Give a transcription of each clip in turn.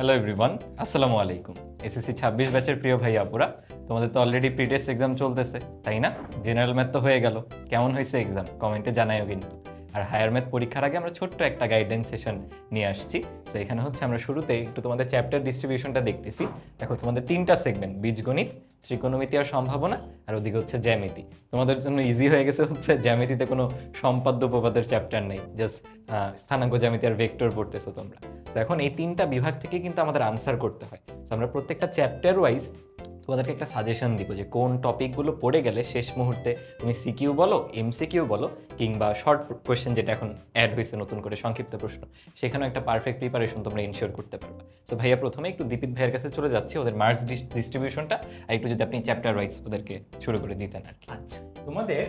Hello everyone আসসালামু আলাইকুম SSC ছাব্বিশ ব্যাচের প্রিয় ভাই আপুরা, তোমাদের তো অলরেডি প্রিটেস্ট এক্সাম চলতেছে, তাই না? জেনারেল ম্যাথ তো হয়ে গেল। কেমন হয়েছে এক্সাম কমেন্টে জানাইও কিন্তু। আর হায়ার ম্যাথ পরীক্ষার আগে আমরা ছোট্ট একটা গাইডেন্স সেশন নিয়ে আসছি। তো এখানে হচ্ছে আমরা শুরুতে একটু তোমাদের চ্যাপ্টার ডিস্ট্রিবিউশনটা দেখতেছি। দেখো, তোমাদের তিনটা সেগমেন্ট বীজগণিত, ত্রিকোণমিতি আর সম্ভাবনা, আর ওদিকে হচ্ছে জ্যামিতি। তোমাদের জন্য ইজি হয়ে গেছে হচ্ছে জ্যামিতিতে কোনো সম্পাদ্য উপপাদ্যের চ্যাপ্টার নেই। জাস্ট স্থানাঙ্ক জ্যামিতি আর ভেক্টর পড়তেছো তোমরা। তো এখন এই তিনটা বিভাগ থেকে কিন্তু আমাদের আনসার করতে হয়। তো আমরা প্রত্যেকটা চ্যাপ্টার ওয়াইজ তোমাদেরকে একটা সাজেশন দিব যে কোন টপিকগুলো পড়ে গেলে শেষ মুহূর্তে তুমি সিকিউ বলো এমসিকিউ বলো, কিংবা শর্ট কোয়েশ্চেন যেটা এখন অ্যাড হয়েছে নতুন করে সংক্ষিপ্ত প্রশ্ন, সেখানেও একটা পারফেক্ট প্রিপারেশন তোমরা ইনশিওর করতে পারবে। সো ভাইয়া প্রথমে একটু দীপিত ভাইয়ের কাছে চলে যাচ্ছি, ওদের মার্কস ডিস্ট্রিবিউশনটা আর একটু যদি আপনি চ্যাপ্টার ওয়াইজ ওদেরকে শুরু করে দিতেন আর কি। আচ্ছা তোমাদের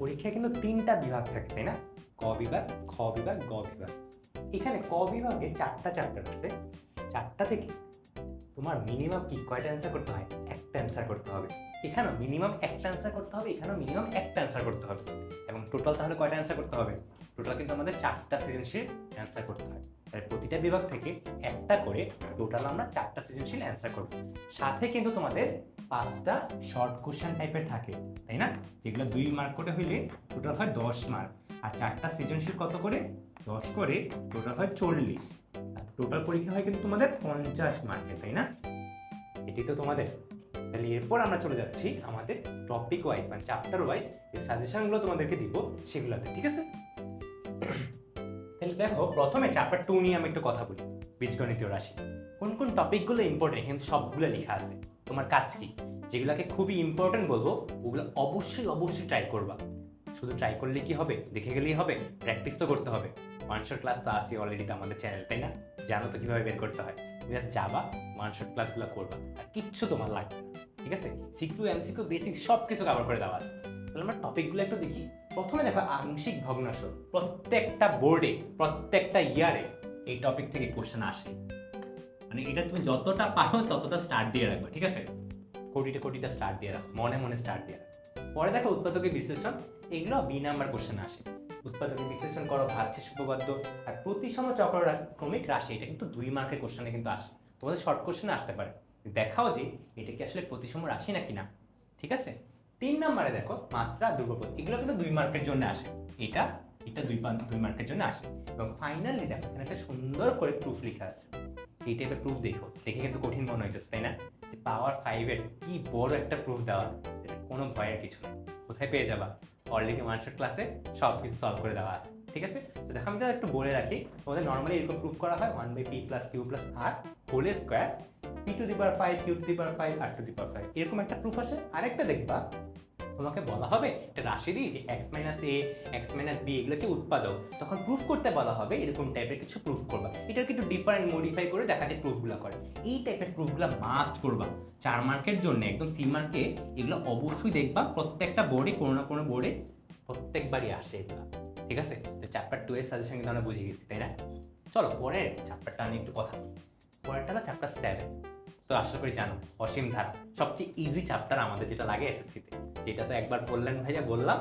পরীক্ষায় কিন্তু তিনটা বিভাগ থাকে, তাই না? ক বিভাগ, খ বিভাগ, গ বিভাগ। এখানে ক বিভাগে চারটা চ্যাপ্টার আছে, চারটা থেকে তোমার মিনিমাম কি? কয়টা অ্যান্সার করতে হয়? একটা অ্যান্সার করতে হবে। এখানেও মিনিমাম একটা অ্যান্সার করতে হবে, এখানেও মিনিমাম একটা অ্যান্সার করতে হবে। এবং টোটাল তাহলে কয়টা অ্যান্সার করতে হবে? টোটাল কিন্তু আমাদের চারটা সৃজনশীল অ্যান্সার করতে হয়। তাহলে প্রতিটা বিভাগ থেকে একটা করে টোটাল আমরা চারটা সৃজনশীল অ্যান্সার করব। সাথে কিন্তু তোমাদের পাঁচটা শর্ট কোশ্চেন টাইপের থাকে, তাই না? যেগুলো দুই মার্ক করে হইলে টোটাল হয় দশ মার্ক আর চারটা সৃজনশীল কত করে? দশ করে টোটাল হয় চল্লিশ। টোটাল পরীক্ষা হয় কিন্তু তোমাদের পঞ্চাশ মার্কের তাই না? এটি তো তোমাদের। তাহলে এরপর আমরা চলে যাচ্ছি আমাদের টপিক ওয়াইজ মানে চ্যাপ্টার ওয়াইজ যে সাজেশনগুলো তোমাদেরকে দিব সেগুলোতে, ঠিক আছে? তাহলে দেখো, প্রথমে চ্যাপ্টার টু নিয়ে আমি একটু কথা বলি, বীজগণিতীয় রাশি। কোন কোন টপিকগুলো ইম্পর্টেন্ট কিন্তু সবগুলো লেখা আছে। তোমার কাজ কি? যেগুলোকে খুবই ইম্পর্টেন্ট বলব, ওগুলো অবশ্যই অবশ্যই ট্রাই করবা। শুধু ট্রাই করলে কি হবে? দেখে গেলেই হবে প্র্যাকটিস তো করতে হবে। ওয়ানশট ক্লাস তো আসি অলরেডি আমাদের চ্যানেল তাই না? জানো তো কীভাবে বের করতে হয়? তুমি জাস্ট যাবা ওয়ানশট ক্লাসগুলো করবা, আর কিচ্ছু তোমার লাগবে ঠিক আছে? সিকিউ এমসিকিউ বেসিক সব কিছু কভার করে দেওয়া আছে। তাহলে আমরা টপিকগুলো একটু দেখি। প্রথমে দেখো আংশিক ভগ্নাংশ। প্রত্যেকটা বোর্ডে প্রত্যেকটা ইয়ারে এই টপিক থেকে কোশ্চেন আসে। মানে এটা তুমি যতটা পারো ততটা স্টার্ট দিয়ে রাখবে, ঠিক আছে? কোটিটা কোটিটা স্টার্ট দিয়ে রাখো, মনে মনে স্টার্ট দিয়ে রাখো। পরে দেখো উৎপাদকের বিশ্লেষণ, এগুলো বি নাম্বার কোশ্চেন আসে। উৎপাদকের বিশ্লেষণ করো ভাগশেষ উপপাদ্য আর প্রতিসম চক্রক্রমিক রাশি, এটা কিন্তু দুই মার্কের কোশ্চেনে কিন্তু আসে। তোমাদের শর্ট কোশ্চেনে আসতে পারে। দেখাও যে এটা কি আসলে প্রতিসম রাশি নাকি না? ঠিক আছে? তিন নম্বরে দেখো, মাত্রা দুর্গপদ এগুলো কিন্তু দুই মার্কের জন্য আসে। এটা এটা দুই দুই মার্কের জন্য আসে। এবং ফাইনালি দেখো, এখানে একটা সুন্দর করে প্রুফ লেখা আছে। এই টাইপের প্রুফ দেখো। দেখে কিন্তু কঠিন মনে হইতেছে, তাই না? যে পাওয়ার ফাইভের কি বড় একটা প্রুফ দেওয়া। কোনো ভয়ের কিছু কোথায় পেয়ে যাবা? অলরেডি ওয়ানশট ক্লাসে সব কিছু সলভ করে দেওয়া আছে, ঠিক আছে? তো দেখো আমি যা একটু বলে রাখি, তোমাদের নর্মালি এরকম প্রুফ করা হয় one by P plus Q plus R whole square P to the power five Q to the power five R to the power five এরকম একটা প্রুফ আসে। আরেকটা দেখবা তোমাকে বলা হবে একটা রাশি দিই যে X minus A X minus B এগুলোকে উৎপাদক? তখন প্রুফ করতে বলা হবে, এরকম টাইপের কিছু প্রুফ করবা। এটাকে একটু ডিফারেন্ট মডিফাই করে দেখা যায় প্রুফগুলো করে। এই টাইপের প্রুফগুলো মাস্ট করবা। চার মার্কের জন্য, একদম সি মার্কে এগুলো অবশ্যই দেখবা, প্রত্যেকটা বোর্ডে কোনো না কোনো বোর্ডে প্রত্যেকবারই আসে এগুলো। ঠিক আছে? তো চ্যাপ্টার টু এর সাজেশন কিন্তু আমরা বুঝে গেছি তাই না? চলো, পরের চ্যাপ্টারটা আমি একটু কথা পরেরটা হলো চ্যাপ্টার সেভেন তো আশা করি জানো, অসীম ধারা। সবচেয়ে ইজি চ্যাপ্টার আমাদের যেটা লাগে এসএসসিতে যেটা তো একবার বললেন ভাইয়া, বললাম।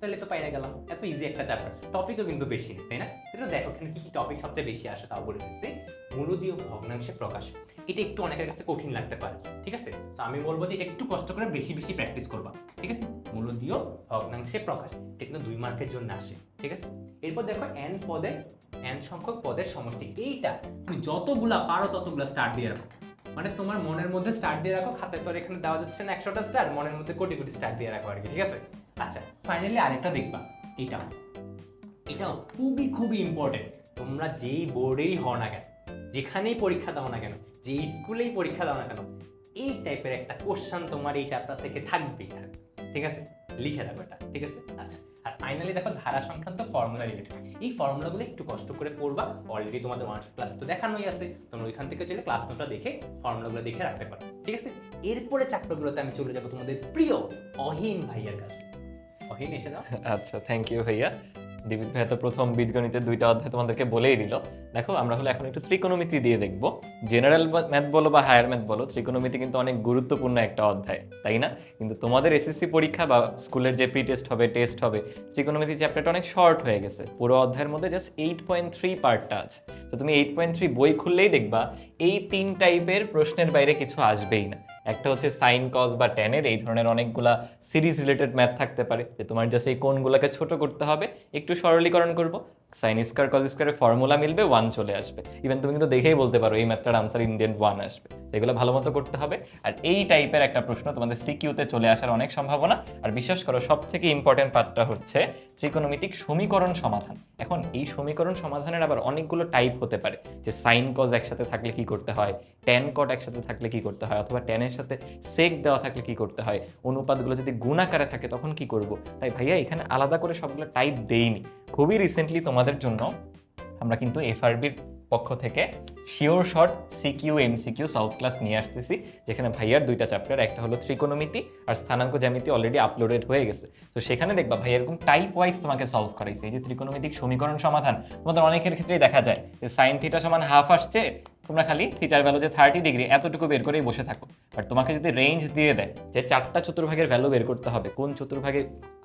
তাহলে তো পাইরা গেলাম। এত ইজি একটা চ্যাপ্টার টপিকও কিন্তু বেশি নেই তাই না? এটা দেখো এখানে কি কি টপিক সবচেয়ে বেশি আসে তাও বলে দিচ্ছি। মূলদীয় ভগ্নাংশে প্রকাশ। এটা একটু অনেকের কাছে কঠিন লাগতে পারে, ঠিক আছে? তো আমি বলব যে একটু কষ্ট করে বেশি বেশি প্র্যাকটিস করবা, ঠিক আছে? মূলদীয় ভগ্নাংশে প্রকাশ। এটা কিন্তু দুই মার্কের জন্য আসে, ঠিক আছে? এরপর দেখো এন পদে এন সংখ্যক পদের সমষ্টি। এইটা তুমি যতগুলা পারো ততগুলা স্টার্ট দিয়ে রাখো। মানে তোমার মনের মধ্যে স্টার্ট দিয়ে রাখো, খাতে তো এখানে দেওয়া যাচ্ছে না একশোটা স্টার মনের মধ্যে কোটি কোটি স্টার্ট দিয়ে রাখো আর কি, ঠিক আছে? আচ্ছা ফাইনালি আরেকটা দেখবা এইটাও এটাও খুবই খুবই ইম্পর্টেন্ট তোমরা যেই বোর্ডেরই হও না কেন, যেখানেই পরীক্ষা দাও না কেন যে স্কুলেই পরীক্ষা দাও না কেন, এই টাইপের একটা কোশ্চান তোমার এই চ্যাপ্টার থেকে থাকবেই থাকবে ঠিক আছে? লিখে রাখো এটা, ঠিক আছে? আচ্ছা ফাইনালি দেখো, ধারা সংক্রান্ত ফর্মুলা রিলেটেড এই ফর্মুলাগুলো একটু কষ্ট করে পড়বা অলরেডি তোমাদের ওয়ান ক্লাস তো দেখানোই আছে। তোমরা ওইখান থেকে চলে ক্লাস নোটটা দেখে ফর্মুলাগুলো দেখে রাখতে পারো, ঠিক আছে? এরপরে চ্যাপ্টারগুলোতে আমি চলে যাব তোমাদের প্রিয় অহিন ভাইয়ার কাছে। অহিন, এসে দাও আচ্ছা থ্যাংক ইউ ভাইয়া। দীপিক ভাই তো প্রথম বীজগণিতের দুইটা অধ্যায় তোমাদেরকে বলেই দিল। দেখো, আমরা হলে এখন একটু ত্রিকোণমিতি দিয়ে দেখব। জেনারেল ম্যাথ বলো বা হায়ার ম্যাথ বলো, ত্রিকোণমিতি কিন্তু অনেক গুরুত্বপূর্ণ একটা অধ্যায়, তাই না? কিন্তু তোমাদের এসএসসি পরীক্ষা বা স্কুলের যে প্রি টেস্ট হবে টেস্ট হবে, ত্রিকোণমিতি চ্যাপ্টারটা অনেক শর্ট হয়ে গেছে। পুরো অধ্যায়ের মধ্যে জাস্ট এইট পয়েন্ট থ্রি পার্টটা আছে। তো তুমি এইট পয়েন্ট থ্রি বই খুললেই দেখবা, এই তিন টাইপের প্রশ্নের বাইরে কিছু আসবেই না। একটা হচ্ছে সাইন কজ বা ট্যানের এই ধরনের অনেকগুলা সিরিজ রিলেটেড ম্যাথ থাকতে পারে। যে তোমার জাস্ট এই কোণগুলোকে ছোট করতে হবে, একটু সরলীকরণ করব সাইন স্কোয়ার কজ স্কোয়ারের ফর্মুলা মিলবে ওয়ান চলে আসবে। ইভেন তুমি কিন্তু দেখেই বলতে পারো, এই ম্যাথটার আনসার ইন্ডিয়ান ওয়ান আসবে। এগুলো ভালো মতো করতে হবে। আর এই টাইপের একটা প্রশ্ন তোমাদের সিকিউতে চলে আসার অনেক সম্ভাবনা। আর বিশ্বাস করো সব থেকে ইম্পর্টেন্ট পার্টটা হচ্ছে ত্রিকোণমিতিক সমীকরণ সমাধান। এখন এই সমীকরণ সমাধানের আবার অনেকগুলো টাইপ হতে পারে। যে সাইন কজ একসাথে থাকলে কি করতে হয়? ট্যান কট একসাথে থাকলে কি করতে হয়? অথবা ট্যানের সাথে সেক দেওয়া থাকলে কি করতে হয়? অনুপাতগুলো যদি গুণাকারে থাকে, তখন কি করব? তাই ভাইয়া, এখানে আলাদা করে সবগুলো টাইপ দেইনি। খুবই রিসেন্টলি তোমাদের জন্য আমরা কিন্তু এফআরবির পক্ষ থেকে sure short CQ MCQ solve class নিয়ে আসতেছি, যেখানে ভাইয়ার দুইটা চ্যাপ্টার একটা হলো ত্রিকোণমিতি আর স্থানাঙ্ক জ্যামিতি অলরেডি আপলোডেড হয়ে গেছে। তো সেখানে দেখবা ভাই এরকম টাইপ ওয়াইজ তোমাকে সলভ করাইছে। এই যে ত্রিকোণমিতিক সমীকরণ সমাধান, তোমাদের অনেকের ক্ষেত্রেই দেখা যায় যে সাইন থিটা সমান হাফ আসছে তোমরা খালি থিটার ভ্যালু যে থার্টি ডিগ্রি এতটুকু বের করেই বসে থাকো। বাট তোমাকে যদি রেঞ্জ দিয়ে দেয় যে চারটা চতুর্ভাগের ভ্যালু বের করতে হবে, কোন চতুর্ভাগে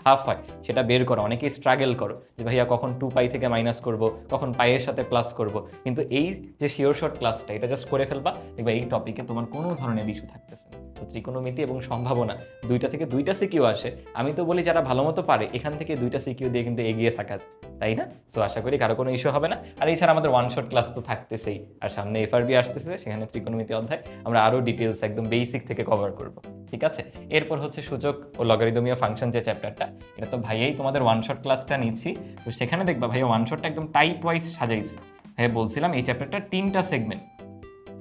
হাফ হয়, সেটা বের করো। অনেকেই স্ট্রাগল করো যে, ভাইয়া, কখন টু পাই থেকে মাইনাস করব? কখন পাইয়ের সাথে প্লাস করব? কিন্তু এই যে শিওর শর্ট ক্লাসটা এটা জাস্ট করে ফেলবা, দেখবা এই টপিকে তোমার কোনো ধরনের ইস্যু থাকতেছে না। তো ত্রিকোণমিতি এবং সম্ভাবনা, দুইটা থেকে দুইটা সিকিউ আসে। আমি তো বলি যারা ভালো মতো পারে, এখান থেকে দুইটা সিকিউ দিয়ে কিন্তু এগিয়ে থাকা যায়, তাই না? সো আশা করি কারও কোনো ইস্যু হবে না। আর এছাড়া আমাদের ওয়ান শট ক্লাস তো থাকতেছেই, আর সামনে এফআরবি আসতেছে, সেখানে ত্রিকোণমিতি অধ্যায়। আমরা আরও ডিটেলস একদম বেসিক থেকে কভার করব, ঠিক আছে? এরপর হচ্ছে সূচক ও লগারিদমীয় ফাংশন যে চ্যাপ্টারটা এটা তো ভাইয়াই তোমাদের ওয়ান শট ক্লাসটা নিচ্ছি। তো সেখানে দেখবা ভাইয়া ওয়ান শটটা একদম টাইপ ওয়াইজ সাজাইছি। ভাইয়া বলছিলাম এই চ্যাপ্টারটা তিনটা সেগমেন্ট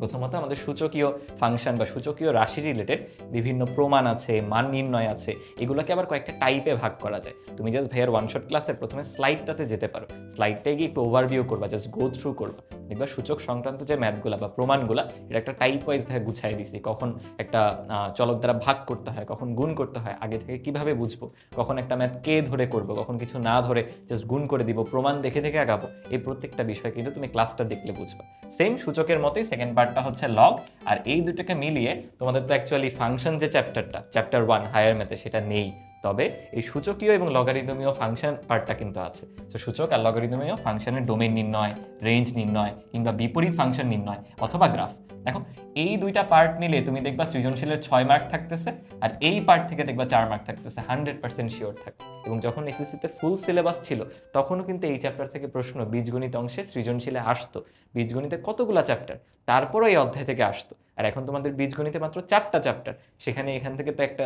প্রথমত আমাদের সূচকীয় ফাংশন বা সূচকীয় রাশি রিলেটেড বিভিন্ন প্রমাণ আছে, মান নির্ণয় আছে, এগুলোকে আবার কয়েকটা টাইপে ভাগ করা যায়। তুমি জাস্ট ভাইয়ার ওয়ান শট ক্লাসের প্রথমে স্লাইডটাতে যেতে পারো। স্লাইডটায় গিয়ে একটু ওভারভিউ করবা জাস্ট গো থ্রু করবা। দেখবা সূচক সংক্রান্ত যে ম্যাথগুলো বা প্রমাণগুলো এটা একটা টাইপ ওয়াইজ ভাবে গুছাই দিছি, কখন একটা চলক দ্বারা ভাগ করতে হয়, কখন গুণ করতে হয়, আগে থেকে কীভাবে বুঝব, কখন একটা ম্যাথ কে ধরে করব, কখন কিছু না ধরে জাস্ট গুণ করে দিব, প্রমাণ দেখে দেখে আগাবো, এই প্রত্যেকটা বিষয় কিন্তু তুমি ক্লাসটা দেখলে বুঝবে। সেম সূচকের মতোই সেকেন্ড পার্টটা হচ্ছে লগ আর এই দুটোকে মিলিয়ে তোমাদের তো অ্যাকচুয়ালি ফাংশন যে চ্যাপ্টারটা চ্যাপ্টার ওয়ান হায়ার ম্যাথে সেটা নেই। তবে এই সূচকীয় এবং লগারিদমীয় ফাংশন পার্টটা কিন্তু আছে। তো সূচক আর লগারিদমীয় ফাংশনের ডোমেন নির্ণয় রেঞ্জ নির্ণয় কিংবা বিপরীত ফাংশন নির্ণয় অথবা গ্রাফ দেখো, এই দুইটা পার্ট মিলে তুমি দেখবা সৃজনশীলের ছয় মার্ক থাকতেছে আর এই পার্ট থেকে দেখবা চার মার্ক থাকতেছে হান্ড্রেড পার্সেন্ট শিওর থাকে এবং যখন এসএসসিতে ফুল সিলেবাস ছিল, তখনও কিন্তু এই চ্যাপ্টার থেকে প্রশ্ন বীজগণিত অংশে সৃজনশীলে আসতো। বীজগণিতে কতগুলা চ্যাপ্টার তারপরও এই অধ্যায় থেকে আসতো। আর এখন তোমাদের বীজগণিতে মাত্র চারটা চ্যাপ্টার সেখানে এখান থেকে তো একটা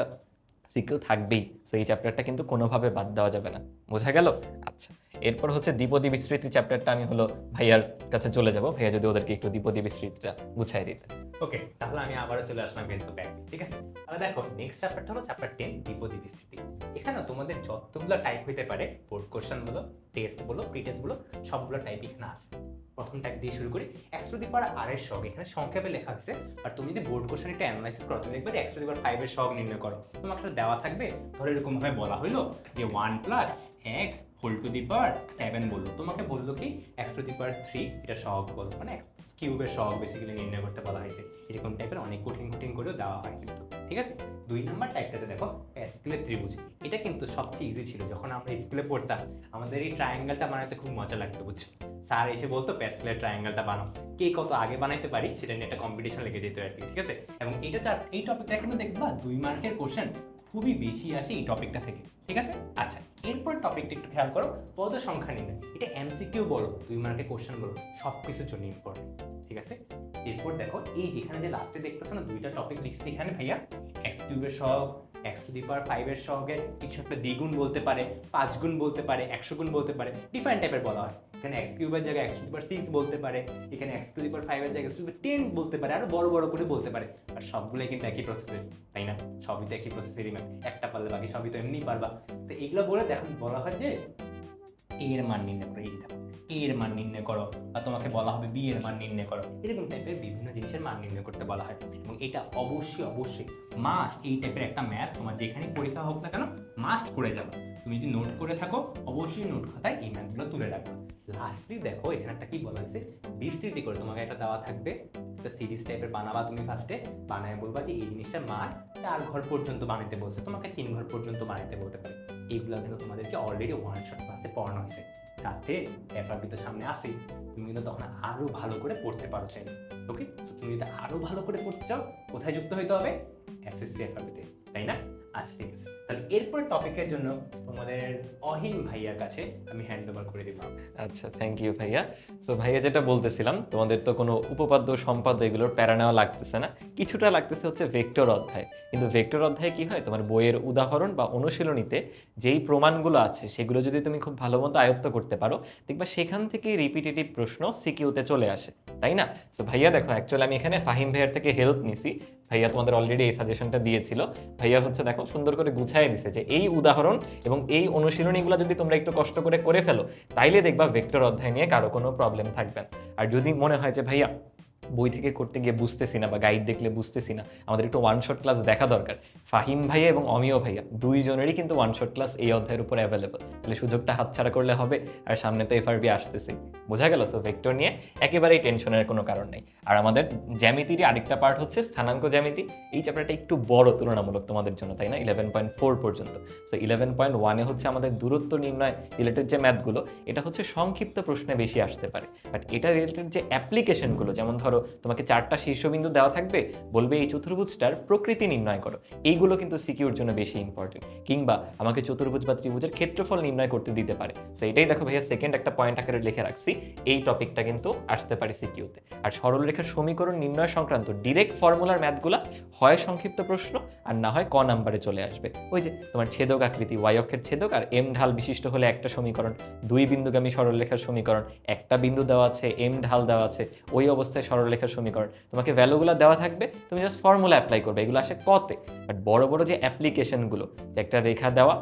সিকিউ থাকবেই। সো এই চ্যাপ্টারটা কিন্তু কোনোভাবে বাদ দেওয়া যাবে না। বোঝা গেল? আচ্ছা এরপর হচ্ছে দ্বিপদী বিস্তৃতি চ্যাপ্টারটা আমি হলো ভাইয়ার কাছে চলে যাব। ভাইয়া যদি ওদেরকে একটু দ্বিপদী বিস্তৃতিটা গুছাই দিতে ওকে তাহলে আমি আবারও চলে আসলাম কিন্তু ব্যাক ঠিক আছে? তাহলে দেখো নেক্সট চ্যাপ্টারটা হলো চ্যাপ্টার টেন দ্বিপদী বিস্তৃতি। এখানে তোমাদের যতগুলো টাইপ হইতে পারে বোর্ড কোশ্চেন বলো টেস্ট বলো প্রি টেস্ট বলো, সবগুলো টাইপ এখানে আছে। প্রথম টাইপ দিয়ে শুরু করি এক্স টু দি পাওয়ার আর এর শখ এখানে সংক্ষেপে লেখা আছে, আর তুমি যদি বোর্ড কোশ্চেন এটা অ্যানালাইসিস করো, তুমি দেখবে যে এক্স টু দি পাওয়ার ফাইভের শখ নির্ণয় করো। তোমাকে একটা দেওয়া থাকবে, ধরো এরকম ভাবে বলা হইল যে one plus X whole to the power seven বলল। তোমাকে বলল কি X to the power three এটা সহগ বলো মানে কিউবের সহগ বেসিক্যালি নির্ণয় করতে বলা হয়েছে। এরকম টাইপের অনেক কঠিন কঠিন করেও দেওয়া হয় কিন্তু, ঠিক আছে? দুই নাম্বার টাইপটাতে দেখো প্যাসকেলের ত্রিভুজ। এটা কিন্তু সবচেয়ে ইজি ছিল, যখন আমরা স্কুলে পড়তাম, আমাদের এই ট্রায়াঙ্গেলটা বানাতে খুব মজা লাগতো, বুঝছ? স্যার এসে বলতো প্যাসকেলের ট্রায়াঙ্গেলটা বানাও। কে কত আগে বানাইতে পারি, সেটা নিয়ে একটা কম্পিটিশন লেগে যেত আর কি, ঠিক আছে? এবং এটা এই টপিকটা কিন্তু দেখবা দুই মার্কের কোশ্চেন খুবই বেশি আসে এই টপিকটা থেকে, ঠিক আছে? আচ্ছা এরপর টপিকটা একটু খেয়াল করো পদ সংখ্যা নির্ণয়। এটা এমসিকিউ বলো, দুই মার্কের কোশ্চেন বলো সব কিছুর জন্য ইম্পর্টেন্ট ঠিক আছে? এরপর দেখো, এই যেখানে যে লাস্টে দেখতেছো না, দুইটা টপিক লিখছি এখানে ভাইয়া এক্স কিউবের সহগ এক্স টু দি পাওয়ার ফাইভের সহগের কিছু একটা দ্বিগুণ বলতে পারে পাঁচ গুণ বলতে পারে, একশো গুণ বলতে পারে ডিফারেন্ট টাইপের বলা হয়। এখানে এক্স কিউবের জায়গায় এক্স টু সিক্স বলতে পারে, এখানে এক্স টু দি পাওয়ার ফাইভের জায়গায় এক্স টু টেন বলতে পারে, আরও বড় বড় করে বলতে পারে। আর সবগুলোই কিন্তু একই প্রসেসের তাই না? সবই তো একই প্রসেসেরই ম্যাম একটা পারলে বাকি সবই তো এমনি পারবা। তো এইগুলো বলে দেখো, বলা হয় যে এ এর মান নির্ণয় করো, এই যে দেখো এ এর মান নির্ণয় করো, বা তোমাকে বলা হবে বি এর মান নির্ণয় করো, এরকম টাইপের বিভিন্ন জিনিসের মান নির্ণয় করতে বলা হয়। এবং এটা অবশ্যই অবশ্যই মাস্ট এই টাইপের একটা ম্যাথ তোমার যেখানে পরীক্ষা হোক না কেন মাস্ট করে যাবে তুমি যদি নোট করে থাকো, অবশ্যই নোট খাতায় এই ম্যাথগুলো তুলে রাখবে। লাস্টলি দেখো, এখানে একটা কি বলা হয়েছে? বিস্তৃতি করে তোমাকে একটা দেওয়া থাকবে। একটা সিরিজ টাইপের বানাবা তুমি ফার্স্টে বানায় বলবা যে এই জিনিসটার মান চার ঘর পর্যন্ত বানাতে বলছে, তোমাকে তিন ঘর পর্যন্ত বানাতে বলতে পারে। এইগুলো কিন্তু তোমাদেরকে অলরেডি ওয়ান শট ক্লাসে পড়ানো হয়েছে। তাতে এফআরবি তো সামনে আসে তুমি কিন্তু তখন আরও ভালো করে পড়তে পারো চাই ওকে সো তুমি যদি আরও ভালো করে পড়তে চাও, কোথায় যুক্ত হইতে হবে? এসএসসি এফআরবিতে তাই না? আচ্ছা ঠিক আছে। তাহলে এরপর টপিকের জন্য তোমাদের ভাইয়ার কাছে আমি হ্যান্ড ওভার করে দিব আচ্ছা থ্যাংক ইউ ভাইয়া। সো ভাইয়া যেটা বলতেছিলাম, তোমাদের তো কোনো উপপাদ্য, সম্পাদ্য এগুলোর প্যারা নেওয়া লাগতেছে না। কিছুটা লাগতেছে হচ্ছে ভেক্টর অধ্যায়। কিন্তু ভেক্টর অধ্যায়ে কি হয়? তোমার বইয়ের উদাহরণ বা অনুশীলনীতে যেই প্রমাণগুলো আছে, সেগুলো যদি তুমি খুব ভালো মতো আয়ত্ত করতে পারো, দেখবা সেখান থেকে রিপিটেটিভ প্রশ্ন সিকিউতে চলে আসে। তাই না? সো ভাইয়া দেখো অ্যাকচুয়ালি আমি এখানে ফাহিম ভাইয়ার থেকে হেল্প নিছি। ভাইয়া তোমাদের অলরেডি এই সাজেশনটা দিয়েছিল। ভাইয়া হচ্ছে দেখো সুন্দর করে গুছাই দিছে যে এই উদাহরণ এবং এই অনুশীলনীগুলো যদি তোমরা একটু কষ্ট করে করে ফেলো, তাইলে দেখবা ভেক্টর অধ্যায় নিয়ে কারও কোনো প্রবলেম থাকবে আর যদি মনে হয় যে, ভাইয়া বই থেকে করতে গিয়ে বুঝতেছি না বা গাইড দেখলে বুঝতেছি না, আমাদের একটু ওয়ান শট ক্লাস দেখা দরকার। ফাহিম ভাইয়া এবং অমিয় ভাইয়া, দুইজনেরই কিন্তু ওয়ান শট ক্লাস এই অধ্যায়ের উপর অ্যাভেলেবল তাহলে সুযোগটা হাতছাড়া করলে হবে, আর সামনে তো এফআরবি আসতেছে বোঝা গেল? সো ভেক্টর নিয়ে একেবারেই টেনশনের কোনো কারণ নেই। আর আমাদের জ্যামিতিরই আরেকটা পার্ট হচ্ছে স্থানাঙ্ক জ্যামিতি। এই চ্যাপ্টারটা একটু বড়, তুলনামূলক তোমাদের জন্য, তাই না? ইলেভেন পয়েন্ট ফোর পর্যন্ত। সো ইলেভেন পয়েন্ট ওয়ানে হচ্ছে আমাদের দূরত্ব নির্ণয় রিলেটেড যে ম্যাথগুলো এটা হচ্ছে সংক্ষিপ্ত প্রশ্নে বেশি আসতে পারে। বাট এটা রিলেটেড যে অ্যাপ্লিকেশনগুলো যেমন ধরো তোমাকে চারটা শীর্ষবিন্দু দেওয়া থাকবে, বলবে এই চতুর্ভুজটার প্রকৃতি নির্ণয় করো। এইগুলো কিন্তু সিকিউর জন্য বেশি ইম্পর্টেন্ট কিংবা আমাকে চতুর্ভুজ বা ত্রিভুজের ক্ষেত্রফল নির্ণয় করতে দিতে পারে। সো এটাই দেখো ভাইয়া সেকেন্ড একটা পয়েন্ট আকারে লিখে রাখছি। এই টপিকটা কিন্তু আসতে পারে সিকিউতে আর সরলরেখার সমীকরণ নির্ণয় সংক্রান্ত ডিরেক্ট ফর্মুলার ম্যাথগুলা হয় সংক্ষিপ্ত প্রশ্ন, আর না হয় ক নাম্বারে চলে আসবে। ওই যে তোমার ছেদক আকৃতি ওয়াই অক্ষের ছেদক, আর এম ঢাল বিশিষ্ট হলে একটা সমীকরণ। দুই বিন্দুগামী সরলরেখার সমীকরণ, একটা বিন্দু দেওয়া আছে এম ঢাল দেওয়া আছে। ওই অবস্থায় সরলরেখার সমীকরণ। তোমাকে ভ্যালুগুলো দেওয়া থাকবে, তুমি জাস্ট ফর্মুলা অ্যাপ্লাই করবে, এগুলো আসে কতে। বাট বড় বড় যে অ্যাপ্লিকেশনগুলো একটা রেখা দেওয়া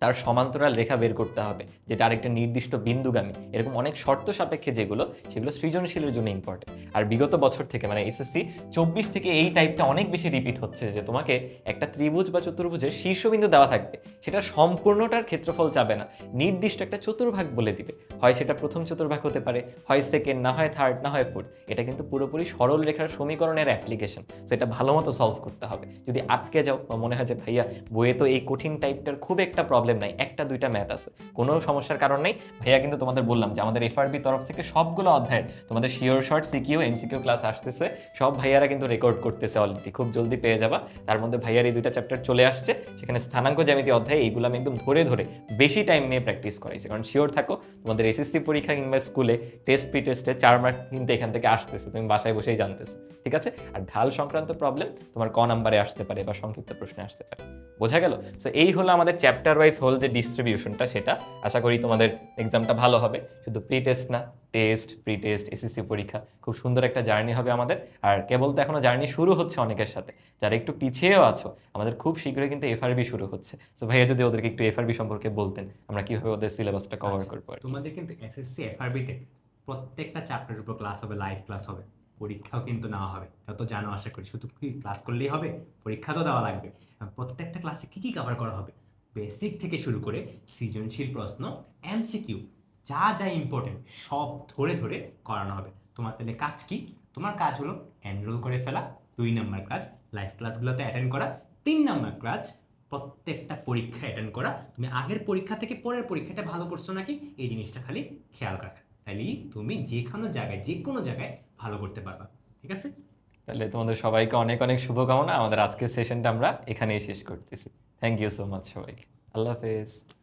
তার সমান্তরাল রেখা বের করতে হবে, যেটা আরেকটা নির্দিষ্ট বিন্দুগামী। এরকম অনেক শর্ত সাপেক্ষে যেগুলো, সেগুলো সৃজনশীলের জন্য ইম্পর্টেন্ট আর বিগত বছর থেকে মানে এসএসসি চব্বিশ থেকে এই টাইপটা অনেক বেশি রিপিট হচ্ছে যে তোমাকে একটা ত্রিভুজ বা চতুর্ভুজের শীর্ষবিন্দু দেওয়া থাকবে। সেটা সম্পূর্ণটার ক্ষেত্রফল চাবে না। নির্দিষ্ট একটা চতুর্ভাগ বলে দিবে। হয় সেটা প্রথম চতুর্ভাগ হতে পারে, হয় সেকেন্ড না হয় থার্ড না হয় ফোর্থ এটা কিন্তু পুরোপুরি সরল রেখার সমীকরণের অ্যাপ্লিকেশন সেটা ভালো মতো সলভ করতে হবে। যদি আটকে যাও বা মনে হয় যে, ভাইয়া, বইয়ে তো এই কঠিন টাইপটার খুব একটা প্রবলেম নাই, একটা, দুইটা ম্যাথ আছে। কোনো সমস্যার কারণ নেই। ভাইয়া, কিন্তু তোমাদের বললাম যে আমাদের এফআরবি তরফ থেকে সবগুলো অধ্যায়ের, তোমাদের sure short CQ MCQ class আসতেছে। সব ভাইয়ারা কিন্তু রেকর্ড করতেছে অলরেডি খুব জলদি পেয়ে যাবা। তার মধ্যে ভাইয়ার এই দুইটা চ্যাপ্টার চলে আসছে। সেখানে স্থানাঙ্ক জ্যামিতি অধ্যায় এইগুলো আমি একদম ধরে ধরে বেশি টাইম নিয়ে প্র্যাকটিস করাইছি। কারণ শিওর থাকো, তোমাদের এসএসসি পরীক্ষা কিংবা স্কুলে টেস্ট প্রি টেস্টে চার মার্ক কিন্তু এখান থেকে আসতেছে। তুমি বাসায় বসেই জানতেছো। ঠিক আছে? আর ঢাল সংক্রান্ত প্রবলেম তোমার ক নাম্বারে আসতে পারে বা সংক্ষিপ্ত প্রশ্নে আসতে পারে। বোঝা গেল? সো এই হলো আমাদের চ্যাপ্টার ওয়াইজ হোল যে ডিস্ট্রিবিউশনটা সেটা আশা করি তোমাদের এক্সামটা ভালো হবে। শুধু প্রি টেস্ট না টেস্ট প্রি টেস্ট এসএসসি পরীক্ষা খুব সুন্দর একটা জার্নি হবে আমাদের। আর কেবল তো এখনও জার্নি শুরু হচ্ছে অনেকের সাথে। যারা একটু পিছিয়েও আছো আমাদের খুব শীঘ্রই কিন্তু এফআরবি শুরু হচ্ছে। সো ভাইয়া যদি ওদেরকে একটু এফআরবি সম্পর্কে বলতেন আমরা কীভাবে ওদের সিলেবাসটা কভার আচ্ছা, করব তোমাদের কিন্তু এসএসসি এফআরবিতে প্রত্যেকটা চ্যাপ্টারের উপর ক্লাস হবে লাইভ ক্লাস হবে। পরীক্ষাও কিন্তু নেওয়া হবে। যত জানো আশা করি। শুধু কি ক্লাস করলেই হবে পরীক্ষা তো দেওয়া লাগবে। প্রত্যেকটা ক্লাসে কি কি কভার করা হবে? বেসিক থেকে শুরু করে সৃজনশীল প্রশ্ন এমসিকিউ যা যা ইম্পর্টেন্ট সব ধরে ধরে করানো হবে। তোমার তাহলে কাজ কি? তোমার কাজ হলো এনরোল করে ফেলা, দুই নম্বর কাজ লাইভ ক্লাসগুলোতে অ্যাটেন্ড করা, তিন নম্বর কাজ প্রত্যেকটা পরীক্ষা অ্যাটেন্ড করা। তুমি আগের পরীক্ষা থেকে পরের পরীক্ষাটা ভালো করছ নাকি? এই জিনিসটা খালি খেয়াল রাখা। তাহলেই তুমি যে কোনো জায়গায় যে কোনো জায়গায় ভালো করতে পারবা। ঠিক আছে? তাহলে তোমাদের সবাইকে অনেক অনেক শুভকামনা। আমাদের আজকের সেশনটা আমরা এখানেই শেষ করতেছি। থ্যাংক ইউ সো মাচ সবাইকে। আল্লাহ হাফেজ।